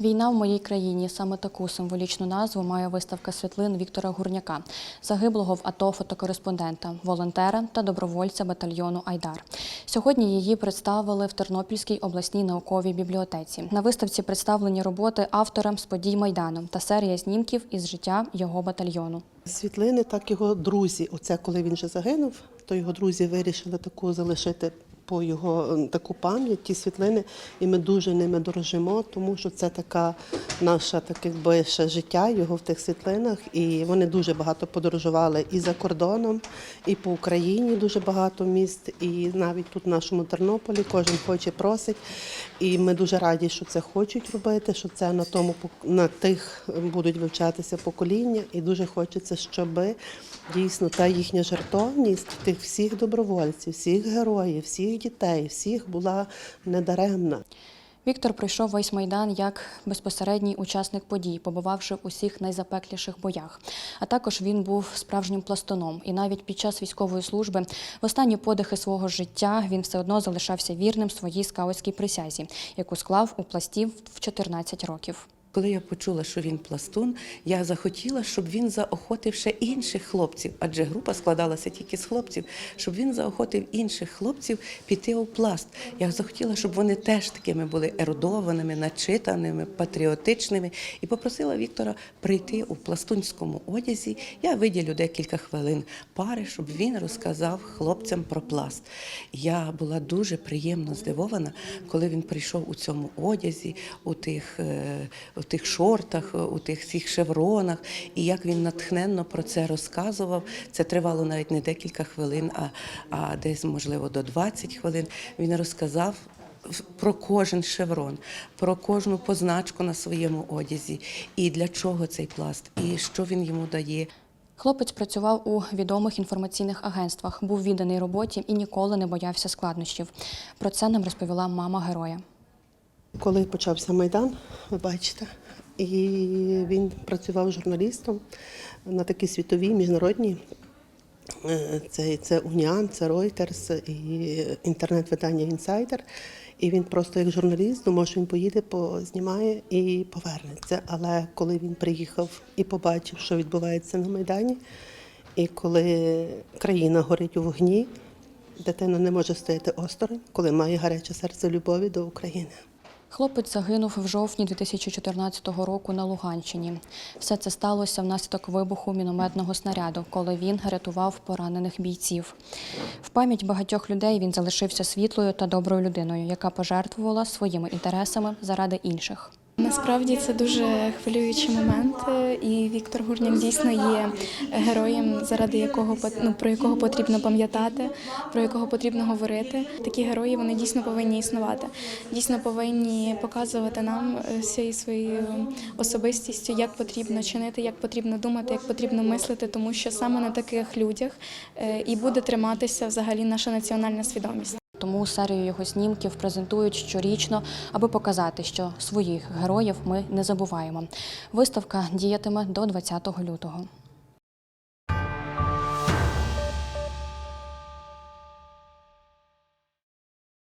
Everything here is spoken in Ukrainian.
Війна в моїй країні саме таку символічну назву має виставка світлин Віктора Гурняка, загиблого в АТО фотокореспондента, волонтера та добровольця батальйону Айдар. Сьогодні її представили в Тернопільській обласній науковій бібліотеці. На виставці представлені роботи автора з подій Майдану та серія знімків із життя його батальйону. Світлини, так його друзі. Оце коли він вже загинув, то його друзі вирішили таку залишити по його таку пам'ять, ті світлини, і ми дуже ними дорожимо, тому що це така наша так якби ще життя його в тих світлинах. І вони дуже багато подорожували і за кордоном, і по Україні дуже багато міст, і навіть тут в нашому Тернополі кожен хоче просить. І ми дуже раді, що це хочуть робити, що це на тому на тих будуть вивчатися покоління, і дуже хочеться, щоб дійсно та їхня жертовність тих всіх добровольців, всіх героїв, всіх дітей, всіх була недаремна. Віктор пройшов весь майдан як безпосередній учасник подій, побувавши в усіх найзапекліших боях. А також він був справжнім пластуном. І навіть під час військової служби, в останні подихи свого життя, він все одно залишався вірним своїй скаутській присязі, яку склав у пластів в 14 років. Коли я почула, що він пластун, я захотіла, щоб він заохотив ще інших хлопців, адже група складалася тільки з хлопців, щоб він заохотив інших хлопців піти у пласт. Я захотіла, щоб вони теж такими були ерудованими, начитаними, патріотичними, і попросила Віктора прийти у пластунському одязі. Я виділю декілька хвилин пари, щоб він розказав хлопцям про пласт. Я була дуже приємно здивована, коли він прийшов у цьому одязі, у тих, е, тих шортах, у тих всіх шевронах, і як він натхненно про це розказував. Це тривало навіть не декілька хвилин, а, а десь, можливо, до 20 хвилин. Він розказав. Про кожен шеврон, про кожну позначку на своєму одязі, і для чого цей пласт, і що він йому дає. Хлопець працював у відомих інформаційних агентствах, був відданий роботі і ніколи не боявся складнощів. Про це нам розповіла мама героя. Коли почався Майдан, ви бачите, і він працював журналістом на такій світовій міжнародній. е, Це, це Уніан, це Reuters і інтернет-видання Інсайдер. І він просто як журналіст думав, що він поїде, познімає і повернеться. Але коли він приїхав і побачив, що відбувається на Майдані, і коли країна горить у вогні, дитина не може стояти осторонь, коли має гаряче серце любові до України. Хлопець загинув в жовтні 2014 року на Луганщині. Все це сталося внаслідок вибуху мінометного снаряду, коли він рятував поранених бійців. В пам'ять багатьох людей він залишився світлою та доброю людиною, яка пожертвувала своїми інтересами заради інших. Насправді це дуже хвилюючий момент, е, і Віктор Гурняк дійсно є героєм, заради якого ну, про якого потрібно пам'ятати, про якого потрібно говорити. Такі герої вони дійсно повинні існувати, дійсно повинні показувати нам е, всією своєю особистістю, як потрібно чинити, як потрібно думати, як потрібно мислити, тому що саме на таких людях е, і буде триматися взагалі наша національна свідомість. Тому серію його знімків презентують щорічно, аби показати, що своїх героїв ми не забуваємо. Виставка діятиме до 20 лютого.